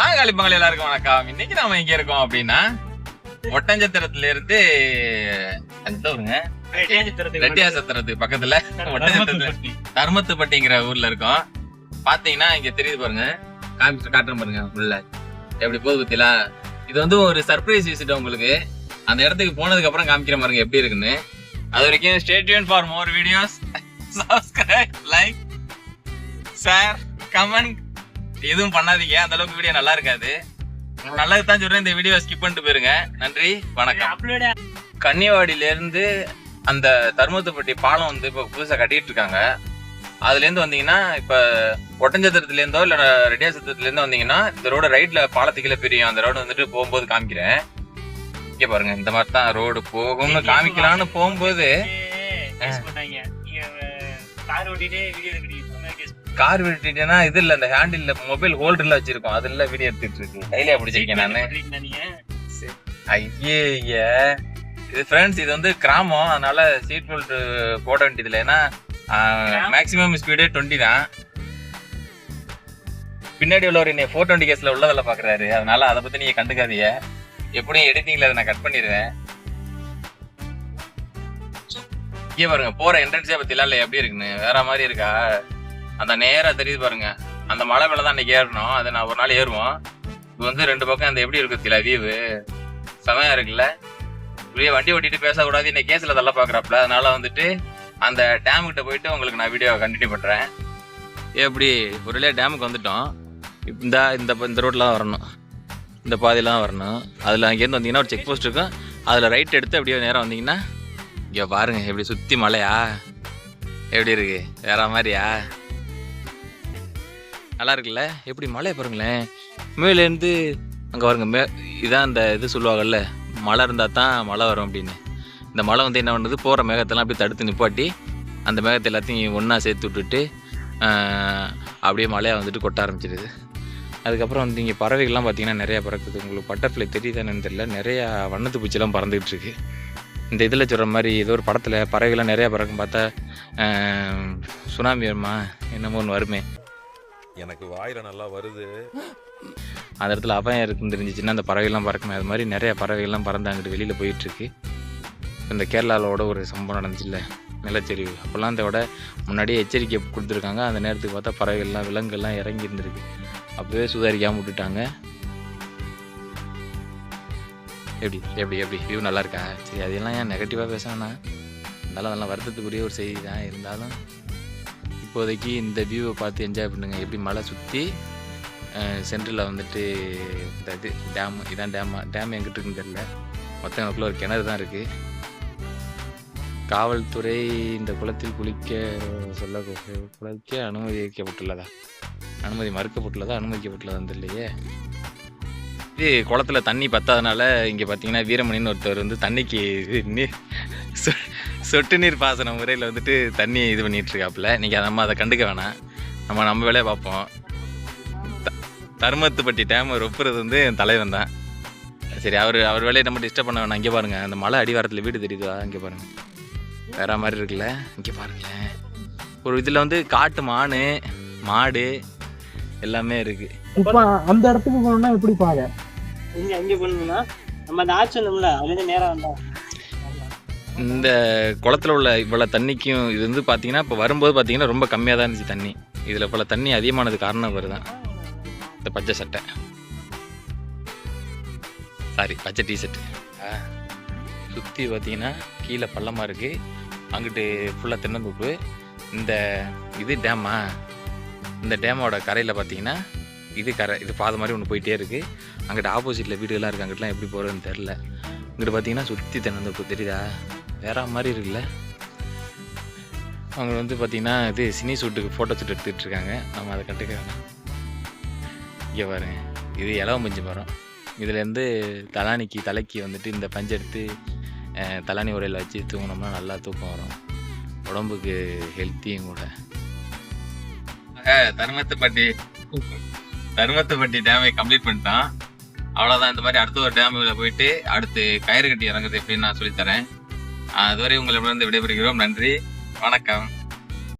ஆகாளி பங்காளி எல்லாருக்கும் வணக்கம். இன்னைக்கு நாம எங்க இருக்கோம் அப்படின்னா ஒட்டஞ்சத்திரத்துல இருந்து ரெட்டியாசத்திரத்துக்கு பக்கத்துல ஒட்டஞ்சத்திரத்துல தர்மத்துப்பட்டிங்கிற ஊர்ல இருக்கோம். பாத்தீங்கன்னா இங்க தெரியுது பாருங்க. காமிச்சு காட்டுறேன் பாருங்க உள்ள. எப்படி போகுது பத்திலா? இது வந்து ஒரு சர்ப்ரைஸ் விசிட் உங்களுக்கு. அந்த இடத்துக்கு போனதுக்கு அப்புறம் காமிக்கிற பாருங்க எப்படி இருக்குன்னு. அது வரைக்கும் stay tuned for more videos subscribe like share comment எதுவும் பண்ணாதீங்க. அந்த அளவுக்கு வீடியோ நல்லா இருக்காது. நல்லது தான் சொல்றேன். இந்த வீடியோ ஸ்கிப் பண்ணிட்டு போயிருங்க. நன்றி வணக்கம். கன்னிவாடியில இருந்து அந்த தர்மத்துப்பட்டி பாலம் வந்து இப்போ புதுசா கட்டிட்டு இருக்காங்க. அதுல இருந்து வந்தீங்கன்னா இப்ப ஒட்டஞ்சத்திரத்துல இருந்தோ இல்ல ரெட்டியாசத்திரத்துல இருந்து வந்தீங்கன்னா இந்த ரோடு ரைட்ல பாலத்துக்கு கீழே பிரியும். அந்த ரோடு வந்துட்டு போகும்போது காமிக்கிறேன். இங்க பாருங்க இந்த மாதிரி தான் ரோடு போகும்னு காமிக்கலாம்னு போகும்போது கார் ஓட்டிட்டே வீடியோ எடுக்கிறீங்க கார் விட்டுட்டேன்னா இது இல்ல இந்த ஹேண்டில் மொபைல் ஹோல்டர்ல வச்சிருக்கோம். அதுல வீடியோ எடுத்துட்டு இருக்கு கையில பிடிச்சிருக்கேன் நானு. ஐயே இது ஃப்ரெண்ட்ஸ் இது வந்து கிராமம். அதனால சீட் பெல்ட் போட வேண்டியது இல்லை ஏன்னா மேக்ஸிமம் ஸ்பீடு டுவெண்ட்டி தான். பின்னாடி உள்ளவர் என்னை ஃபோர் டுவெண்ட்டி கேஸ்ல உள்ளதில் பாக்குறாரு. அதனால அதை பத்தி நீங்க கண்டுக்காதீங்க. எப்படியும் எடிட்டிங்ல அதை நான் கட் பண்ணிடுவேன். இங்கே பாருங்க போற என்ட்ரன்ஸே பத்திலாம் இல்லை எப்படி இருக்குன்னு? வேற மாதிரி இருக்கா? அந்த நேரா தெரியுது பாருங்க. அந்த மலை மேலே தான் அன்னைக்கு ஏறணும். அது நான் ஒரு நாள் ஏறுவோம். இது வந்து ரெண்டு பக்கம் அந்த எப்படி இருக்கு தில வியூவு செமையா இருக்குல்ல? இப்படியே வண்டி ஓட்டிட்டு பேசக்கூடாது. இன்னைக்கு கேஸ்ல தள்ள பாக்குறாப்ல அதனால வந்துட்டு அந்த டேம் கிட்ட போயிட்டு உங்களுக்கு நான் வீடியோ கண்டினியூ பண்றேன். எப்படி? ஒரு டேமுக்கு வந்துட்டோம். இந்த இந்த இந்த ரோட்லாம் வரணும். இந்த பாதையெல்லாம் வரணும். அதில் அங்கேருந்து வந்தீங்கன்னா ஒரு செக் போஸ்ட் இருக்கும். அதில் ரைட் எடுத்து அப்படியே நேரம் வந்தீங்கன்னா இங்கே பாருங்க எப்படி சுற்றி மலையா? எப்படி இருக்கு? வேற மாதிரியா? நல்லா இருக்குல்ல? எப்படி மலையை பாருங்களேன். மேலேருந்து அங்கே பாருங்க மே இதான் அந்த இது சொல்லுவாங்கல்ல மழை இருந்தால் தான் மழை வரும் அப்படின்னு. இந்த மழை வந்து என்ன பண்ணுது? போகிற மேகத்தெல்லாம் அப்படியே தடுத்து நிப்பாட்டி அந்த மேகத்தை எல்லாத்தையும் ஒன்றா சேர்த்து விட்டுட்டு அப்படியே மழையாக வந்துட்டு கொட்ட ஆரம்பிச்சிடுது அதுக்கப்புறம் வந்து இங்கே பறவைகள்லாம் பார்த்தீங்கன்னா நிறையா பறக்குது. உங்களுக்கு பட்டர்ஃப்ளை தெரியுதானு தெரியல. நிறையா வண்ணத்து பூச்சிலாம் பறந்துகிட்டு இருக்கு. இந்த இதில் சொல்கிற மாதிரி ஏதோ ஒரு படத்தில் பறவைகள்லாம் நிறையா பறக்கும் பார்த்தா சுனாமி வருமா? என்னமோ ஒன்று வருமே. எனக்கு வாயில நல்லா வருது. அந்த இடத்துல அபாயம் இருக்குன்னு தெரிஞ்சிச்சுன்னா அந்த பறவைகள்லாம் பறக்குமே. அது மாதிரி நிறைய பறவைகள்லாம் பறந்து அங்கிட்டு வெளியில் போயிட்டுருக்கு. இந்த கேரளாவோட ஒரு சம்பவம் நடந்துச்சுல்ல நிலச்சரிவு. அப்போல்லாம் அதை விட முன்னாடியே எச்சரிக்கை கொடுத்துருக்காங்க. அந்த நேரத்துக்கு பார்த்தா பறவைகள்லாம் விலங்குகள்லாம் இறங்கி இருந்திருக்கு அப்போவே சுதாரிக்காமல் விட்டுட்டாங்க. எப்படி எப்படி எப்படி வியூ நல்லா இருக்கா சரி அதெல்லாம் ஏன் நெகட்டிவாக பேசானா இருந்தாலும் அதெல்லாம் வருத்தத்துக்குரிய ஒரு செய்தி தான் இருந்தாலும் இப்போதைக்கு இந்த வியூவை பார்த்து என்ஜாய் பண்ணுங்க. எப்படி மலை சுற்றி சென்டரில் வந்துட்டு இந்த இது டேம் இதான் டேமா டேம் எங்கிட்டு இருக்குன்னு தெரியல. மொத்தம் எனக்குள்ள ஒரு கிணறு தான் இருக்குது காவல்துறை இந்த குளத்தில் குளிக்க சொல்ல குளிக்க அனுமதிக்கப்பட்டுள்ளதா? அனுமதி மறுக்கப்பட்டுள்ளதா? அனுமதிக்கப்பட்டுள்ளதான்னு தெரியலையே. இது குளத்துல தண்ணி பத்தாதனால இங்கே பார்த்தீங்கன்னா வீரமணின்னு ஒருத்தர் வந்து தண்ணிக்கு நீர் சொ- சொட்டு நீர் பாசன முறையில் வந்துட்டு தண்ணி இது பண்ணிகிட்டு இருக்காப்புல நீங்கள் நம்ம அதை கண்டுக்க வேணாம். நம்ம நம்ம வேலையை பார்ப்போம். த- தருமத்துப்பட்டி டேம் ரொப்புறது வந்து என் தலைவன் தான். சரி அவர் அவர் வேலையை நம்ம டிஸ்டர்ப் பண்ண வேணாம். இங்கே பாருங்கள் அந்த மலை அடிவாரத்தில் வீடு தெரியுதா? இங்கே பாருங்கள் வேற மாதிரி இருக்குல்ல? இங்கே பாருங்களேன். ஒரு இதில் வந்து காட்டு மானு மாடு எல்லாமே இருக்கு. இப்போ அந்த இடத்துக்கு போனோம்னா எப்படி பாருங்க இங்க அங்கே போகணும்னா? நம்ம அந்த ஆச்சு வந்தோம்ல அதுலேருந்து நேரா வந்தா. இந்த குளத்துல உள்ள இவ்வளோ தண்ணிக்கும் இது வந்து பார்த்தீங்கன்னா இப்போ வரும்போது பார்த்தீங்கன்னா ரொம்ப கம்மியாக தான் இருந்துச்சு தண்ணி. இதில் இவ்வளோ தண்ணி அதிகமானது காரணம் வருதான் இந்த பச்சை சட்டை. சாரி பச்சை டிஷர்ட்டு சுற்றி பார்த்தீங்கன்னா கீழே பள்ளமாக இருக்குது அங்கிட்டு ஃபுல்லாக தென்னந்தோப்பு. இந்த இது டேமா இந்த டேமோட கரையில் பார்த்தீங்கன்னா இது கரை இது பாதை மாதிரி ஒன்று போயிட்டே இருக்குது அங்கிட்ட ஆப்போசிட்டில் வீடுகள்லாம் இருக்குது அங்கிட்டலாம் எப்படி போகிறதுன்னு தெரில இங்கிட்டு பார்த்தீங்கன்னா சுற்றி தென்னந்தோப்பு தெரியுதா? வேற மாதிரி இருக்குல்ல. அவங்க வந்து பார்த்தீங்கன்னா இது சினி ஷூட்டுக்கு ஃபோட்டோ ஷூட் எடுத்துகிட்டு இருக்காங்க. நம்ம அதை கண்டுக்க வேணாம். இங்கே பாருங்க. இது இலவம் பஞ்சு மரம். இதுலேருந்து தலானிக்கு தலைக்கு வந்துட்டு இந்த பஞ்சு எடுத்து தலானி உரையில் வச்சு தூங்கினோம்னா நல்லா தூக்கம் வரும். உடம்புக்கு ஹெல்த்தியும் கூட. தருமத்துப்பட்டி. தருமத்துப்பட்டி டேமை கம்ப்ளீட் பண்ணிட்டான். அவ்வளோதான் இந்த மாதிரி அடுத்த ஒரு டேமில் போயிட்டு அடுத்து கயிறு கட்டி இறங்குறது எப்படின்னு நான் சொல்லித்தரேன் அதுவரை உங்களிடமிருந்து விடைபெறுகிறோம். நன்றி. வணக்கம்.